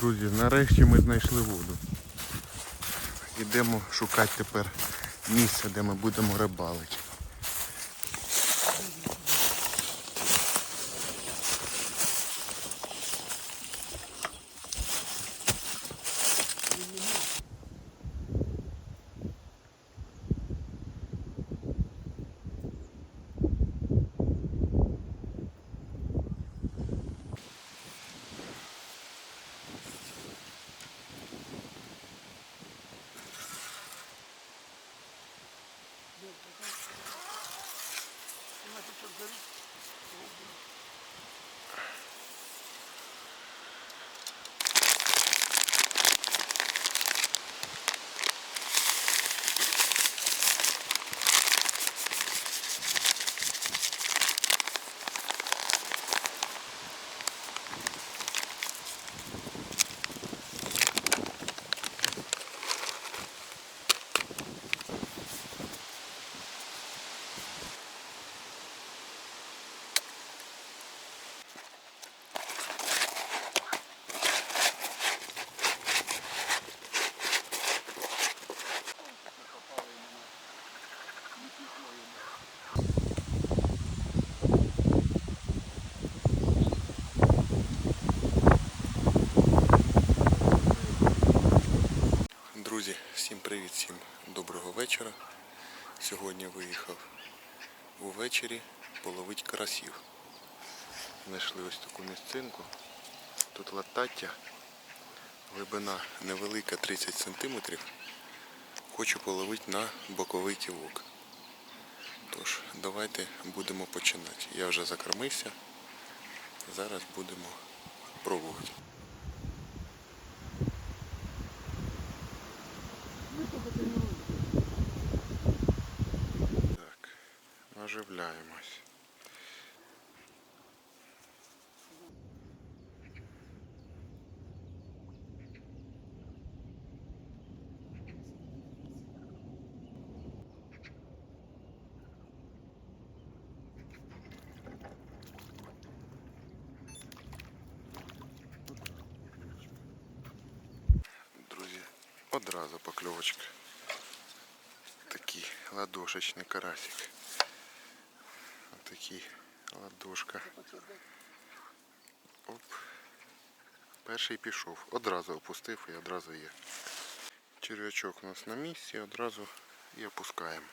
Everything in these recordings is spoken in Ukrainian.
Друзі, нарешті ми знайшли воду. Йдемо шукати тепер місце, де ми будемо рибалити. Друзі, всім привіт, всім доброго вечора. Сьогодні виїхав увечері половить карасів. Знайшли ось таку місцинку. Тут латаття, глибина невелика 30 см. Хочу половити на боковий ківок. Тож, давайте будемо починати. Я вже закормився. Зараз будемо пробувати. Друзі, одразу покльовочка. Такий ладошечний карасик. Отакий ладошка. Оп. Перший пішов. Одразу опустив і одразу є. Черв'ячок у нас на місці, одразу і опускаємо.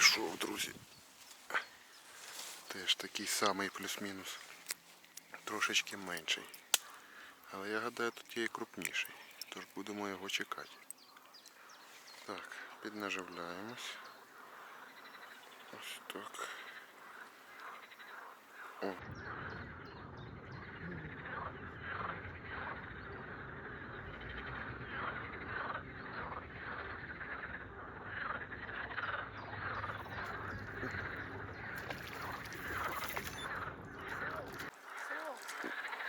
Пішов, друзі. Теж такий самий плюс-мінус. Трошечки менший. Але я гадаю, тут є і крупніший. Тож будемо його чекати. Так, піднаживляємось. Ось так. О.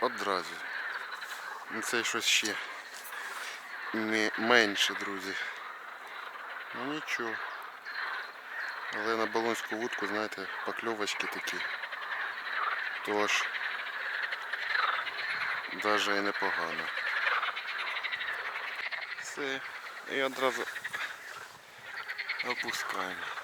Одразу. Ну, Це щось ще не менше, друзі. Ну нічого. Але на балонську вудку, знаєте, покльовочки такі. Тож навіть і непогано. Все. І одразу опускаємо.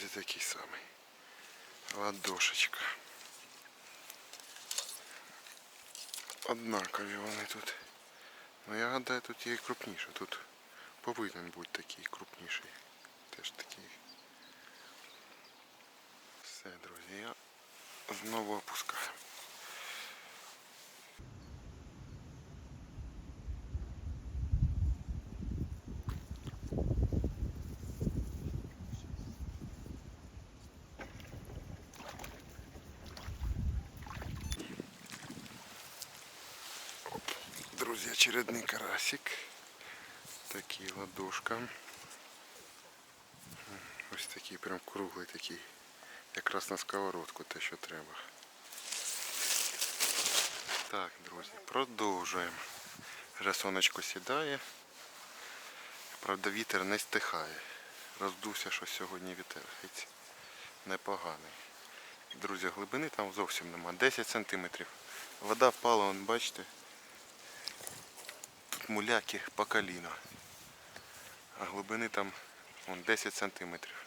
Друзі, такий самий. Ладошечка. Однакові вони тут. Ну я гадаю, тут є і крупніше. Тут повинен бути такий крупніший. Теж такий. Все, друзі, я знову опускаю. Друзі, очередний карасик. Такий ладошка. Ось такий прям круглий такий. Якраз на сковородку те, що треба. Так, друзі, продовжуємо. Вже сонечко сідає. Правда, вітер не стихає. Роздувся, що сьогодні вітер геть непоганий. Друзі, глибини там зовсім нема. 10 сантиметрів. Вода впала, вон, бачите. Муляки по коліна. А глибини там вон, 10 сантиметрів.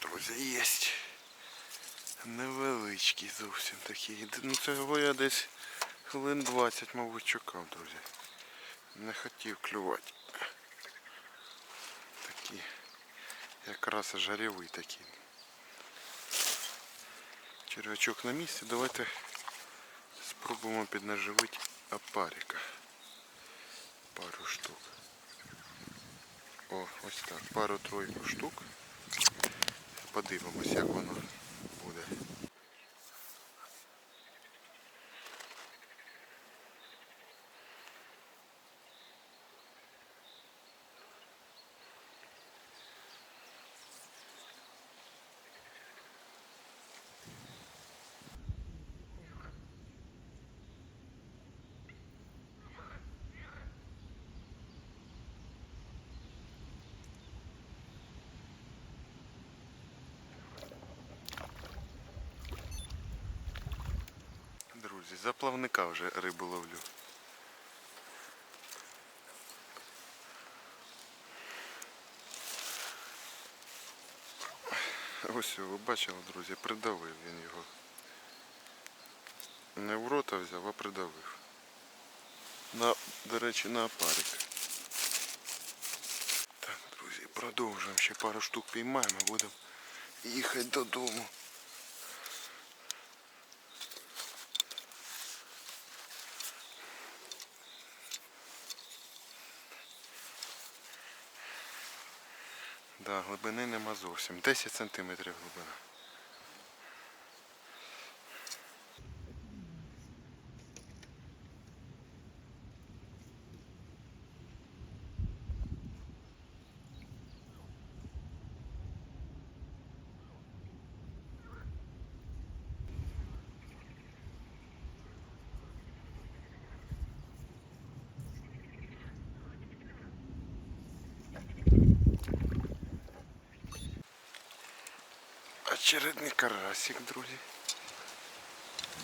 Друзі, єсть. Невеличкий зовсім такий. Ну цього я десь хвилин 20, мабуть, чекав, друзі. Не хотів клювати. Такі. Якраз жарєвий такий. Червячок на місці. Давайте спробуємо піднаживити опарика. Пару штук. О, ось так. Пару-тройку штук. Подивимось, як воно буде. Друзі, за плавника вже рибу ловлю. Ось ви бачили, друзі, придавив він його. Не в рота взяв, а придавив. На, до речі, на опарик. Так, друзі, продовжуємо. Ще пару штук піймаємо, будемо їхати додому. Да, глибини нема зовсім. 10 см глибина. Очередний карасик, друзі.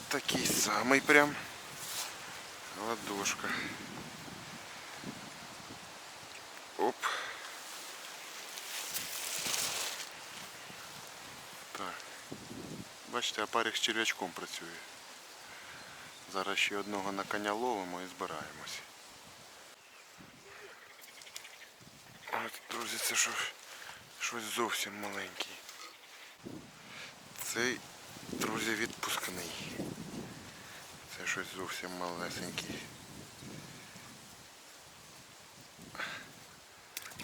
Такий самий прям. Ладошка. Оп. Так. Бачите, опарик з черв'ячком працює. Зараз ще одного на коня ловимо і збираємось. От, друзі, це що, щось зовсім маленький. Цей, друзі, відпускний. Це щось зовсім малесеньке.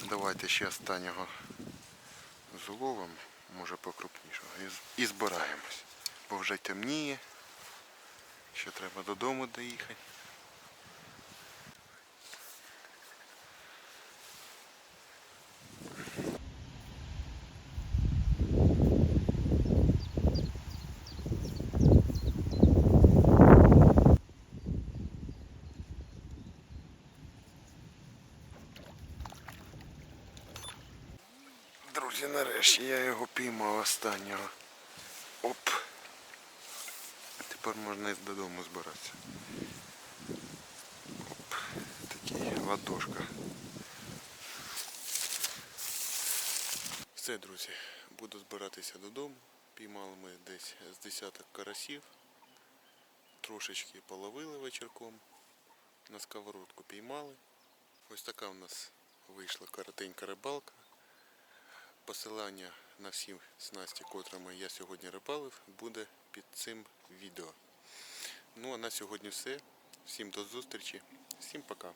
Давайте ще останнього зловимо, може покрупнішого, і, збираємось. Бо вже темніє. Ще треба додому доїхати. Друзі, нарешті я його піймав останнього. Оп. тепер можна і додому збиратися. Оп, такий ладошка. Все, друзі, буду збиратися додому. Піймали ми десь з десяток карасів. Трошечки половили вечірком. На сковородку піймали. Ось така у нас вийшла коротенька рибалка. Посилання на всі снасті, котрими я сьогодні рибалив, буде під цим відео. Ну а на сьогодні все. Всім до зустрічі. Всім пока.